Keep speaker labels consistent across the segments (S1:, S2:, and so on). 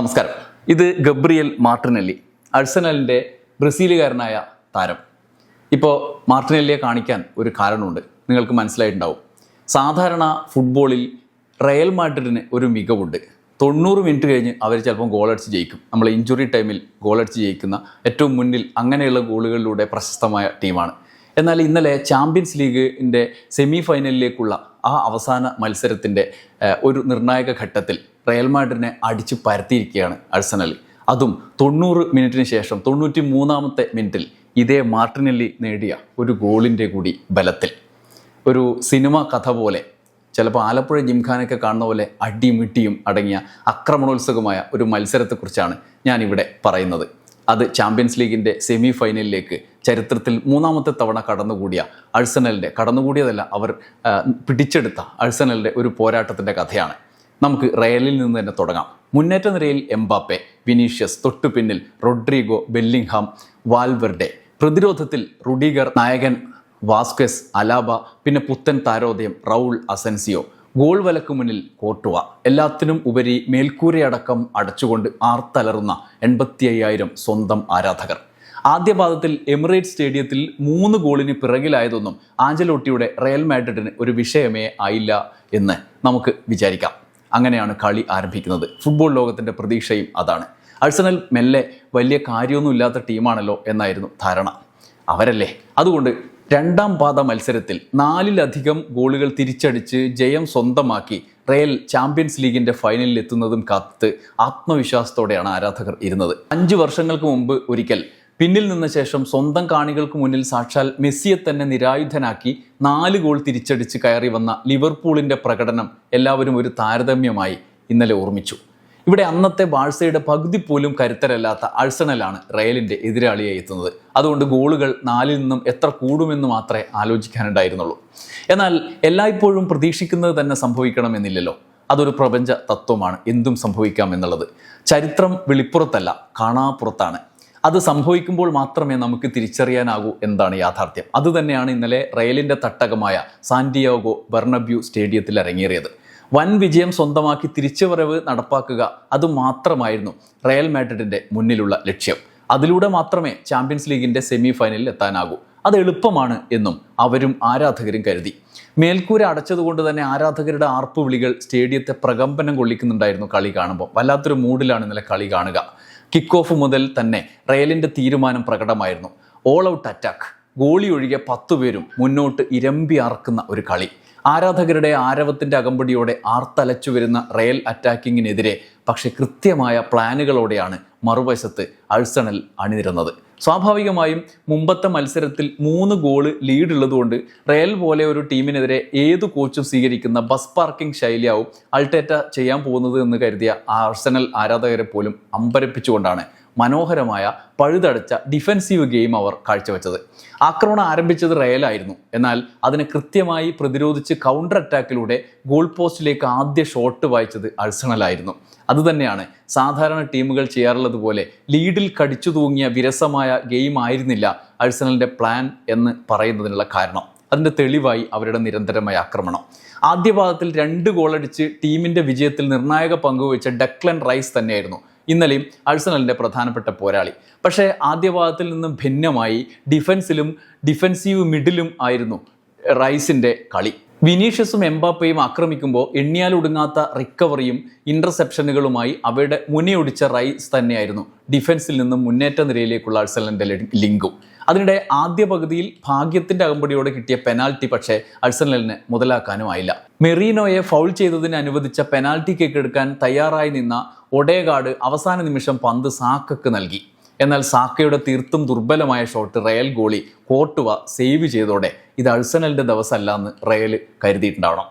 S1: നമസ്കാരം. ഇത് Gabriel Martinelli അഴ്സനലിന്റെ ബ്രസീലുകാരനായ താരം. ഇപ്പോൾ മാർട്ടിനെല്ലിയെ കാണിക്കാൻ ഒരു കാരണമുണ്ട്. നിങ്ങൾക്ക് മനസ്സിലായിട്ടുണ്ടാവും. സാധാരണ ഫുട്ബോളിൽ റയൽ മാഡ്രിഡിന് ഒരു മികവുണ്ട്. തൊണ്ണൂറ് മിനിറ്റ് കഴിഞ്ഞ് അവർ ചിലപ്പം ഗോളടിച്ച് ജയിക്കും. നമ്മൾ ഇഞ്ചുറി ടൈമിൽ ഗോളടിച്ച് ജയിക്കുന്ന ഏറ്റവും മുന്നിൽ അങ്ങനെയുള്ള ഗോളുകളിലൂടെ പ്രശസ്തമായ ടീമാണ്. എന്നാൽ ഇന്നലെ ചാമ്പ്യൻസ് ലീഗിന്റെ സെമി ഫൈനലിലേക്കുള്ള ആ അവസാന മത്സരത്തിന്റെ ഒരു നിർണായക ഘട്ടത്തിൽ റയൽ മാഡ്രിഡിനെ അടിച്ചു പരത്തിയിരിക്കുകയാണ് അഴ്സണൽ അതും തൊണ്ണൂറ് മിനിറ്റിന് ശേഷം തൊണ്ണൂറ്റി മൂന്നാമത്തെ മിനിറ്റിൽ ഇതേ മാർട്ടിനെല്ലി നേടിയ ഒരു ഗോളിന്റെ കൂടി ബലത്തിൽ. ഒരു സിനിമ കഥ പോലെ ചിലപ്പോൾ ആലപ്പുഴ ജിംഖാനൊക്കെ കാണുന്ന പോലെ അടിമിട്ടിയും അടങ്ങിയ അക്രമണോത്സുകമായ ഒരു മത്സരത്തെക്കുറിച്ചാണ് ഞാനിവിടെ പറയുന്നത്. അത് ചാമ്പ്യൻസ് ലീഗിന്റെ സെമി ഫൈനലിലേക്ക് ചരിത്രത്തിൽ മൂന്നാമത്തെ തവണ കടന്നുകൂടിയ അഴ്സണലിന്റെ കടന്നുകൂടിയതല്ല അവർ പിടിച്ചെടുത്ത അഴ്സണലിന്റെ ഒരു പോരാട്ടത്തിന്റെ കഥയാണ്. നമുക്ക് റയലിൽ നിന്ന് തന്നെ തുടങ്ങാം. മുന്നേറ്റ നിരയിൽ എംബാപ്പെ വിനീഷ്യസ് തൊട്ടു പിന്നിൽ റൊഡ്രിഗോ ബെല്ലിംഗ്ഹാം വാൽവെർഡെ. പ്രതിരോധത്തിൽ റുഡിഗർ നായകൻ വാസ്കസ് അലാബ പിന്നെ പുത്തൻ താരോദയം റൗൾ അസൻസിയോ. ഗോൾ വലക്ക് മുന്നിൽ കോട്ടുവ. എല്ലാത്തിനും ഉപരി മേൽക്കൂരയടക്കം അടച്ചുകൊണ്ട് ആർത്തലറുന്ന എൺപത്തി അയ്യായിരം സ്വന്തം ആരാധകർ. ആദ്യ പാദത്തിൽ എമിറേറ്റ് സ്റ്റേഡിയത്തിൽ മൂന്ന് ഗോളിന് പിറകിലായതൊന്നും ആഞ്ചലോട്ടിയുടെ റയൽ മാഡ്രിഡിന് ഒരു വിഷയമേ ആയില്ല എന്ന് നമുക്ക് വിചാരിക്കാം. അങ്ങനെയാണ് കളി ആരംഭിക്കുന്നത്. ഫുട്ബോൾ ലോകത്തിന്റെ പ്രതീക്ഷയും അതാണ്. അഴ്സണൽ മെല്ലെ വലിയ കാര്യമൊന്നുമില്ലാത്ത ടീമാണല്ലോ എന്നായിരുന്നു ധാരണ. അവരല്ലേ? അതുകൊണ്ട് രണ്ടാം പാദ മത്സരത്തിൽ നാലിലധികം ഗോളുകൾ തിരിച്ചടിച്ച് ജയം സ്വന്തമാക്കി റയൽ ചാമ്പ്യൻസ് ലീഗിന്റെ ഫൈനലിൽ എത്തുന്നതും കാത്ത് ആത്മവിശ്വാസത്തോടെയാണ് ആരാധകർ ഇരുന്നത്. അഞ്ച് വർഷങ്ങൾക്ക് മുമ്പ് ഒരിക്കൽ പിന്നിൽ നിന്ന ശേഷം സ്വന്തം കാണികൾക്ക് മുന്നിൽ സാക്ഷാൽ മെസ്സിയെ തന്നെ നിരായുധനാക്കി നാല് ഗോൾ തിരിച്ചടിച്ച് കയറി വന്ന ലിവർപൂളിന്റെ പ്രകടനം എല്ലാവരും ഒരു താരതമ്യമായി ഇന്നലെ ഓർമ്മിച്ചു. ഇവിടെ അന്നത്തെ ബാഴ്സയുടെ പകുതി പോലും കരുത്തരല്ലാത്ത അഴ്സണലാണ് റയലിന്റെ എതിരാളിയായി എത്തുന്നത്. അതുകൊണ്ട് ഗോളുകൾ നാലിൽ നിന്നും എത്ര കൂടുമെന്ന് മാത്രമേ ആലോചിക്കാനുണ്ടായിരുന്നുള്ളൂ. എന്നാൽ എല്ലായ്പ്പോഴും പ്രതീക്ഷിക്കുന്നത് തന്നെ സംഭവിക്കണമെന്നില്ലല്ലോ. അതൊരു പ്രപഞ്ച തത്വമാണ്. എന്തും സംഭവിക്കാം എന്നുള്ളത്. ചരിത്രം വെളിപ്പുറത്തല്ല കാണാപ്പുറത്താണ്. അത് സംഭവിക്കുമ്പോൾ മാത്രമേ നമുക്ക് തിരിച്ചറിയാനാകൂ എന്താണ് യാഥാർത്ഥ്യം. അതുതന്നെയാണ് ഇന്നലെ റയലിന്റെ തട്ടകമായ സാന്റിയാഗോ ബെർണബ്യൂ സ്റ്റേഡിയത്തിൽ അരങ്ങേറിയത്. വൻ വിജയം സ്വന്തമാക്കി തിരിച്ചുവരവ് നടപ്പാക്കുക അത് മാത്രമായിരുന്നു റയൽ മാഡ്രിഡിന്റെ മുന്നിലുള്ള ലക്ഷ്യം. അതിലൂടെ മാത്രമേ ചാമ്പ്യൻസ് ലീഗിന്റെ സെമി ഫൈനലിൽ എത്താനാകൂ. അത് എളുപ്പമാണ് എന്നും അവരും ആരാധകരും കരുതി. മേൽക്കൂര അടച്ചതുകൊണ്ട് തന്നെ ആരാധകരുടെ ആർപ്പ് വിളികൾ സ്റ്റേഡിയത്തെ പ്രകമ്പനം കൊള്ളിക്കുന്നുണ്ടായിരുന്നു കളി കാണുമ്പോൾ. വല്ലാത്തൊരു മൂഡിലാണ് ഇന്നലെ കളി കാണുക. കിക്ക് ഓഫ് മുതൽ തന്നെ റയലിന്റെ തീരുമാനം പ്രകടമായിരുന്നു. ഓൾ ഔട്ട് അറ്റാക്ക് ഗോളി ഒഴികെ പത്തു പേരും മുന്നോട്ട് ഇരമ്പി ആർക്കുന്ന ഒരു കളി. ആരാധകരുടെ ആരവത്തിന്റെ അകമ്പടിയോടെ ആർത്തലച്ചു വരുന്ന റയൽ അറ്റാക്കിങ്ങിനെതിരെ പക്ഷെ കൃത്യമായ പ്ലാനുകളോടെയാണ് മറുവശത്ത് അഴ്സണൽ അണിനിരുന്നത്. സ്വാഭാവികമായും മുമ്പത്തെ മത്സരത്തിൽ മൂന്ന് ഗോൾ ലീഡ് ഉള്ളതുകൊണ്ട് റയൽ പോലെ ഒരു ടീമിനെതിരെ ഏത് കോച്ചും സ്വീകരിക്കുന്ന ബസ് പാർക്കിംഗ് ശൈലിയാവും അൾട്ടേറ്റ ചെയ്യാൻ പോകുന്നത് എന്ന് കരുതിയ ആഴ്സണൽ ആരാധകരെ പോലും അമ്പരപ്പിച്ചുകൊണ്ടാണ്. മനോഹരമായ പഴുതടച്ച ഡിഫൻസീവ് ഗെയിം അവർ കാഴ്ചവെച്ചത്. ആക്രമണം ആരംഭിച്ചത് റയലായിരുന്നു എന്നാൽ അതിനെ കൃത്യമായി പ്രതിരോധിച്ച് കൗണ്ടർ അറ്റാക്കിലൂടെ ഗോൾ പോസ്റ്റിലേക്ക് ആദ്യ ഷോട്ട് വായിച്ചത് അഴ്സണലായിരുന്നു അതുതന്നെയാണ് സാധാരണ ടീമുകൾ ചെയ്യാറുള്ളത് പോലെ ലീഡിൽ കടിച്ചു തൂങ്ങിയ വിരസമായ ഗെയിം ആയിരുന്നില്ല അഴ്സണലിന്റെ പ്ലാൻ എന്ന് പറയുന്നതിനുള്ള കാരണം. അതിന്റെ തെളിവായി അവരുടെ നിരന്തരമായ ആക്രമണം. ആദ്യ പാദത്തിൽ രണ്ട് ഗോളടിച്ച് ടീമിന്റെ വിജയത്തിൽ നിർണായക പങ്കുവച്ച ഡക്ലൻ റൈസ് തന്നെയായിരുന്നു. ഇന്നലെയും അഴ്സണലിന്റെ പ്രധാനപ്പെട്ട പോരാളി. പക്ഷേ ആദ്യ ഭാഗത്തിൽ നിന്നും ഭിന്നമായി ഡിഫൻസിലും ഡിഫൻസീവ് മിഡിലും ആയിരുന്നു റൈസിന്റെ കളി. വിനീഷ്യസും എംബാപ്പയും ആക്രമിക്കുമ്പോൾ എണ്ണിയാലൊടുങ്ങാത്ത റിക്കവറിയും ഇന്റർസെപ്ഷനുകളുമായി അവയുടെ മുനയൊടിച്ച റൈസ് തന്നെയായിരുന്നു. ഡിഫൻസിൽ നിന്നും മുന്നേറ്റ നിരയിലേക്കുള്ള അഴ്സലന്റെ ലിങ്കും. അതിനിടെ ആദ്യ പകുതിയിൽ ഭാഗ്യത്തിന്റെ അകമ്പടിയോടെ കിട്ടിയ പെനാൽറ്റി പക്ഷേ അഴ്സനലിന് മുതലാക്കാനും ആയില്ല മെറീനോയെ ഫൗൾ ചെയ്തതിന് അനുവദിച്ച പെനാൽറ്റി കേക്കെടുക്കാൻ തയ്യാറായി നിന്ന ഒഡേഗാർഡ് അവസാന നിമിഷം പന്ത് സാക്കക്ക് നൽകി. എന്നാൽ സാക്കയുടെ തീർത്തും ദുർബലമായ shot Real goalie Courtois save ചെയ്തോടെ ഇത് അഴ്സണലിന്റെ ദിവസമല്ല എന്ന് റയൽ കരുതിയിട്ടുണ്ടാവണം.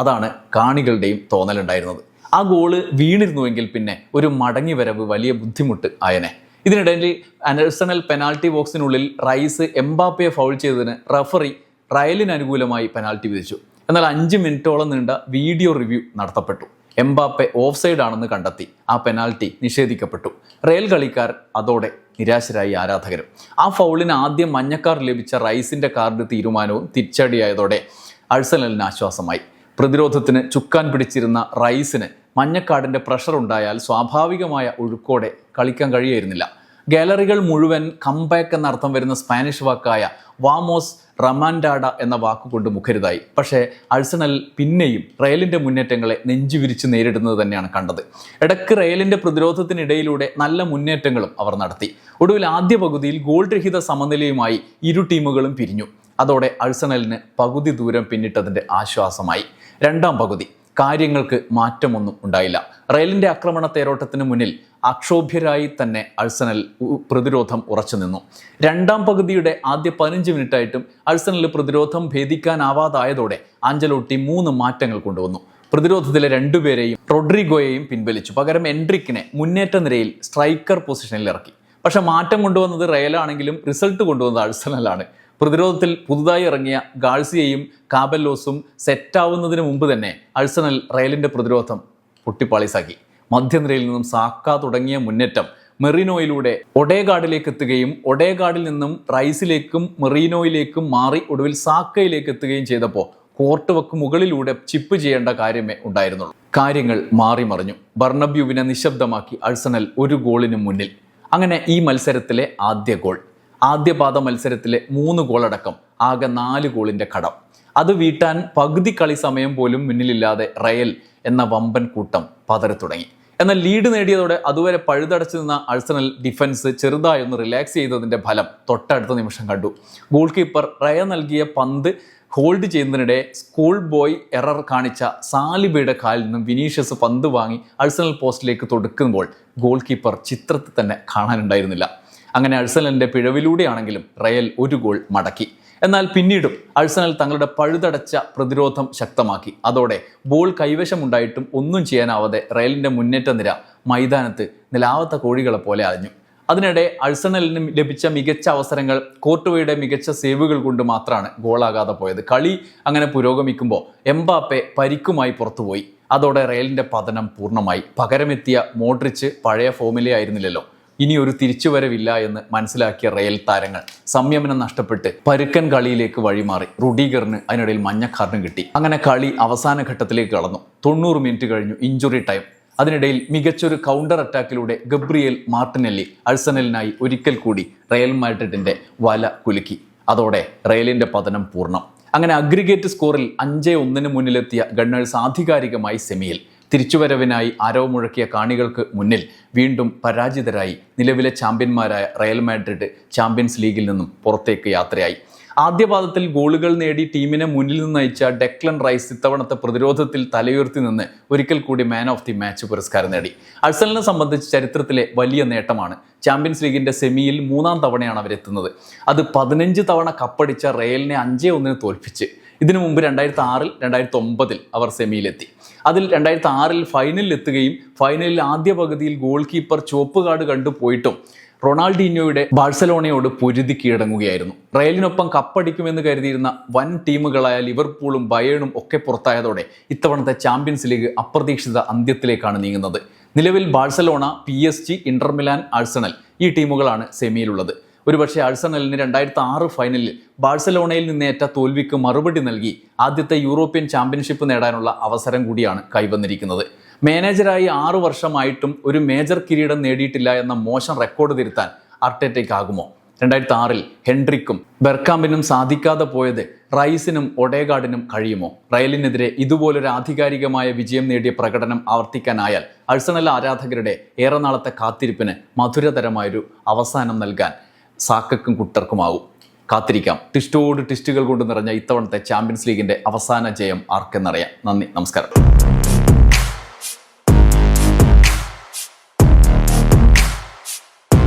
S1: അതാണ് കാണികളുടെയും തോന്നലുണ്ടായിരുന്നത്. ആ ഗോൾ വീണിരുന്നുവെങ്കിൽ പിന്നെ ഒരു മടങ്ങി വരവ് വലിയ ബുദ്ധിമുട്ട് ആയനെ. ഇതിനിടയിൽ അനഴ്സണൽ പെനാൾട്ടി ബോക്സിനുള്ളിൽ റൈസ് എംബാപ്പയെ ഫൗൾ ചെയ്തതിന് റഫറി റയലിന് അനുകൂലമായി പെനാൾട്ടി വിധിച്ചു. എന്നാൽ അഞ്ച് മിനിറ്റോളം നീണ്ട വീഡിയോ റിവ്യൂ നടത്തപ്പെട്ടു. എംബാപ്പെ ഓഫ് സൈഡ് ആണെന്ന് കണ്ടെത്തി. ആ പെനാൽറ്റി നിഷേധിക്കപ്പെട്ടു. റയൽ കളിക്കാർ അതോടെ നിരാശരായി ആരാധകരും. ആ ഫൗളിന് ആദ്യം മഞ്ഞക്കാർ ലഭിച്ച റൈസിന്റെ കാർഡ് തീരുമാനവും തിരിച്ചടിയായതോടെ അഴ്സലിന് ആശ്വാസമായി. പ്രതിരോധത്തിന് ചുക്കാൻ പിടിച്ചിരുന്ന റൈസിന് മഞ്ഞക്കാടിന്റെ പ്രഷർ ഉണ്ടായാൽ സ്വാഭാവികമായ ഒഴുക്കോടെ കളിക്കാൻ കഴിയായിരുന്നില്ല. ഗാലറികൾ മുഴുവൻ കംബാക്ക് എന്ന അർത്ഥം വരുന്ന സ്പാനിഷ് വാക്കായ വാമോസ് റമാൻഡാഡ എന്ന വാക്കുകൊണ്ട് മുഖരിതായി. പക്ഷേ അഴ്സണൽ പിന്നെയും റയലിന്റെ മുന്നേറ്റങ്ങളെ നെഞ്ചുവിരിച്ച് നേരിടുന്നത് തന്നെയാണ് കണ്ടത്. ഇടയ്ക്ക് റയലിന്റെ പ്രതിരോധത്തിനിടയിലൂടെ നല്ല മുന്നേറ്റങ്ങളും അവർ നടത്തി. ഒടുവിൽ ആദ്യ പകുതിയിൽ ഗോൾ രഹിത സമനിലയുമായി ഇരു ടീമുകളും പിരിഞ്ഞു. അതോടെ അഴ്സണലിന് പകുതി ദൂരം പിന്നിട്ടതിന്റെ ആശ്വാസമായി. രണ്ടാം പകുതി. കാര്യങ്ങൾക്ക് മാറ്റമൊന്നും ഉണ്ടായില്ല. റയലിന്റെ ആക്രമണ തേരോട്ടത്തിന് മുന്നിൽ അക്ഷോഭ്യരായി തന്നെ അഴ്സണൽ പ്രതിരോധം ഉറച്ചു നിന്നു. രണ്ടാം പകുതിയുടെ ആദ്യ പതിനഞ്ച് മിനിറ്റായിട്ടും അഴ്സണൽ പ്രതിരോധം ഭേദിക്കാനാവാതായതോടെ ആഞ്ചലോട്ടി മൂന്ന് മാറ്റങ്ങൾ കൊണ്ടുവന്നു. പ്രതിരോധത്തിലെ രണ്ടുപേരെയും റോഡ്രിഗോയെയും പിൻവലിച്ചു. പകരം എൻട്രിക്കിനെ മുന്നേറ്റ നിരയിൽ സ്ട്രൈക്കർ പൊസിഷനിൽ ഇറക്കി. പക്ഷെ മാറ്റം കൊണ്ടുവന്നത് റയലാണെങ്കിലും റിസൾട്ട് കൊണ്ടുവന്നത് അഴ്സണലാണ്. പ്രതിരോധത്തിൽ പുതുതായി ഇറങ്ങിയ ഗാൾസിയെയും കാബല്ലോസും സെറ്റാവുന്നതിന് മുമ്പ് തന്നെ അഴ്സണൽ റയലിന്റെ പ്രതിരോധം പൊട്ടിപ്പാളിസാക്കി. മധ്യനിരയിൽ നിന്നും സാക്ക തുടങ്ങിയ മുന്നേറ്റം മെറീനോയിലൂടെ ഒഡേഗാർഡിലേക്ക് എത്തുകയും ഒഡേഗാർഡിൽ നിന്നും റൈസിലേക്കും മെറീനോയിലേക്കും മാറി ഒടുവിൽ സാക്കയിലേക്ക് എത്തുകയും ചെയ്തപ്പോൾ കോർട്ട് വക്ക് മുകളിലൂടെ ചിപ്പ് ചെയ്യേണ്ട കാര്യമേ ഉണ്ടായിരുന്നുള്ളൂ. കാര്യങ്ങൾ മാറി മറിഞ്ഞു. ബർണബ്യുവിനെ നിശബ്ദമാക്കി അഴ്സണൽ ഒരു ഗോളിനു മുന്നിൽ. അങ്ങനെ ഈ മത്സരത്തിലെ ആദ്യ ഗോൾ. ആദ്യ പാദ മത്സരത്തിലെ മൂന്ന് ഗോളടക്കം ആകെ നാല് ഗോളിന്റെ കടം. അത് വീട്ടാൻ പകുതി കളി സമയം പോലും മുന്നിലില്ലാതെ റയൽ എന്ന വമ്പൻ കൂട്ടം പതറി തുടങ്ങി. എന്നാൽ ലീഡ് നേടിയതോടെ അതുവരെ പഴുതടച്ചു നിന്ന അഴ്സണൽ ഡിഫൻസ് ചെറുതായൊന്ന് റിലാക്സ് ചെയ്തതിന്റെ ഫലം തൊട്ടടുത്ത നിമിഷം കണ്ടു. ഗോൾ കീപ്പർ റയ നൽകിയ പന്ത് ഹോൾഡ് ചെയ്യുന്നതിനിടെ സ്കൂൾ ബോയ് എറർ കാണിച്ച സാലിബയുടെ കാലിൽ നിന്നും വിനീഷ്യസ് പന്ത് വാങ്ങി അഴ്സണൽ പോസ്റ്റിലേക്ക് തൊടുക്കുമ്പോൾ ഗോൾ കീപ്പർ ചിത്രത്തിൽ തന്നെ കാണാനുണ്ടായിരുന്നില്ല. അങ്ങനെ അഴ്സനലിന്റെ പിഴവിലൂടെയാണെങ്കിലും റയൽ ഒരു ഗോൾ മടക്കി. എന്നാൽ പിന്നീടും അഴ്സനൽ തങ്ങളുടെ പഴുതടച്ച പ്രതിരോധം ശക്തമാക്കി. അതോടെ ബോൾ കൈവശമുണ്ടായിട്ടും ഒന്നും ചെയ്യാനാവാതെ റയലിന്റെ മുന്നേറ്റ നിര മൈതാനത്ത് നിലാവത്ത കോഴികളെ പോലെ അലഞ്ഞു. അതിനിടെ അഴ്സണലിന് ലഭിച്ച മികച്ച അവസരങ്ങൾ കോർട്ടുവയുടെ മികച്ച സേവുകൾ കൊണ്ട് മാത്രമാണ് ഗോളാകാതെ പോയത്. കളി അങ്ങനെ പുരോഗമിക്കുമ്പോൾ എംബാപ്പെ പരിക്കുമായി പുറത്തുപോയി. അതോടെ റയലിന്റെ പതനം പൂർണമായി. പകരമെത്തിയ മോഡ്രിച്ച് പഴയ ഫോമിലേ ആയിരുന്നില്ലല്ലോ. ഇനി ഒരു തിരിച്ചുവരവില്ല എന്ന് മനസ്സിലാക്കിയ റയൽ താരങ്ങൾ സംയമനം നഷ്ടപ്പെട്ട് പരുക്കൻ കളിയിലേക്ക് വഴിമാറി. റുഡീഗറിന് അതിനിടയിൽ മഞ്ഞക്കാർഡും കിട്ടി. അങ്ങനെ കളി അവസാന ഘട്ടത്തിലേക്ക് കടന്നു. തൊണ്ണൂറ് മിനിറ്റ് കഴിഞ്ഞു ഇഞ്ചുറി ടൈം അതിനിടയിൽ മികച്ചൊരു കൗണ്ടർ അറ്റാക്കിലൂടെ ഗബ്രിയേൽ മാർട്ടിനെല്ലി അഴ്സണലിനായി ഒരിക്കൽ കൂടി റയൽ മാഡ്രിഡിന്റെ വല കുലുക്കി. അതോടെ റയലിന്റെ പതനം പൂർണം. അങ്ങനെ അഗ്രിഗേറ്റ് സ്കോറിൽ അഞ്ചേ ഒന്നിന് മുന്നിലെത്തിയ ഗണ്ണേഴ്സ് ആധികാരികമായി സെമിയിൽ തിരിച്ചുവരവിനായി ആരവ് മുഴക്കിയ കാണികൾക്ക് മുന്നിൽ വീണ്ടും പരാജിതരായി നിലവിലെ ചാമ്പ്യന്മാരായ റയൽ മാഡ്രിഡ് ചാമ്പ്യൻസ് ലീഗിൽ നിന്നും പുറത്തേക്ക് യാത്രയായി. ആദ്യപാദത്തിൽ ഗോളുകൾ നേടി ടീമിനെ മുന്നിൽ നിന്ന് നയിച്ച ഡെക്ലൻ റൈസ് ഇത്തവണത്തെ പ്രതിരോധത്തിൽ തലയുയർത്തി നിന്ന് ഒരിക്കൽ കൂടി മാൻ ഓഫ് ദി മാച്ച് പുരസ്കാരം നേടി. അഴ്സലിനെ സംബന്ധിച്ച് ചരിത്രത്തിലെ വലിയ നേട്ടമാണ്. ചാമ്പ്യൻസ് ലീഗിന്റെ സെമിയിൽ മൂന്നാം തവണയാണ് അവരെത്തുന്നത്. അത് പതിനഞ്ച് തവണ കപ്പടിച്ച റയലിനെ അഞ്ചേ ഒന്നിന് തോൽപ്പിച്ച്. ഇതിനു മുമ്പ് രണ്ടായിരത്തി ആറിൽ രണ്ടായിരത്തി ഒമ്പതിൽ അവർ സെമിയിലെത്തി. അതിൽ രണ്ടായിരത്തി ആറിൽ ഫൈനലിൽ എത്തുകയും ഫൈനലിൽ ആദ്യ പകുതിയിൽ ഗോൾ കീപ്പർ ചുവപ്പ് കാർഡ് കണ്ടു പോയിട്ടും റൊണാൾഡീനോയുടെ ബാഴ്സലോണയോട് പൊരുതി കീഴടങ്ങുകയായിരുന്നു. റയലിനൊപ്പം കപ്പടിക്കുമെന്ന് കരുതിയിരുന്ന വൻ ടീമുകളായ ലിവർപൂളും ബയേണും ഒക്കെ പുറത്തായതോടെ ഇത്തവണത്തെ ചാമ്പ്യൻസ് ലീഗ് അപ്രതീക്ഷിത അന്ത്യത്തിലേക്കാണ് നീങ്ങുന്നത്. നിലവിൽ Barcelona P S G Inter Milan Arsenal ഈ ടീമുകളാണ് സെമിയിലുള്ളത്. ഒരുപക്ഷെ അഴ്സണലിന് രണ്ടായിരത്തി ആറ് ഫൈനലിൽ ബാഴ്സലോണയിൽ നിന്നേറ്റ തോൽവിക്ക് മറുപടി നൽകി ആദ്യത്തെ യൂറോപ്യൻ ചാമ്പ്യൻഷിപ്പ് നേടാനുള്ള അവസരം കൂടിയാണ് കൈവന്നിരിക്കുന്നത്. മാനേജരായി ആറു വർഷമായിട്ടും ഒരു മേജർ കിരീടം നേടിയിട്ടില്ല എന്ന മോശം റെക്കോർഡ് തിരുത്താൻ അർട്ടേറ്റേക്ക് ആകുമോ രണ്ടായിരത്തി ആറിൽ ഹെൻഡ്രിക്കും ബെർക്കാമ്പിനും സാധിക്കാതെ പോയത് റൈസിനും ഒഡേഗാർഡിനും കഴിയുമോ? റയലിനെതിരെ ഇതുപോലൊരു ആധികാരികമായ വിജയം നേടിയ പ്രകടനം ആവർത്തിക്കാനായാൽ അഴ്സണൽ ആരാധകരുടെ ഏറെ നാളത്തെ കാത്തിരിപ്പിന് മധുരതരമായൊരു അവസാനം നൽകാൻ സാക്കക്കും കുട്ടർക്കുമാകും കാത്തിരിക്കാം. ടിസ്റ്റോട് ടിസ്റ്റുകൾ കൊണ്ട് നിറഞ്ഞ ഇത്തവണത്തെ ചാമ്പ്യൻസ് ലീഗിന്റെ അവസാന ജയം ആർക്കെന്നറിയാം. നന്ദി. നമസ്കാരം.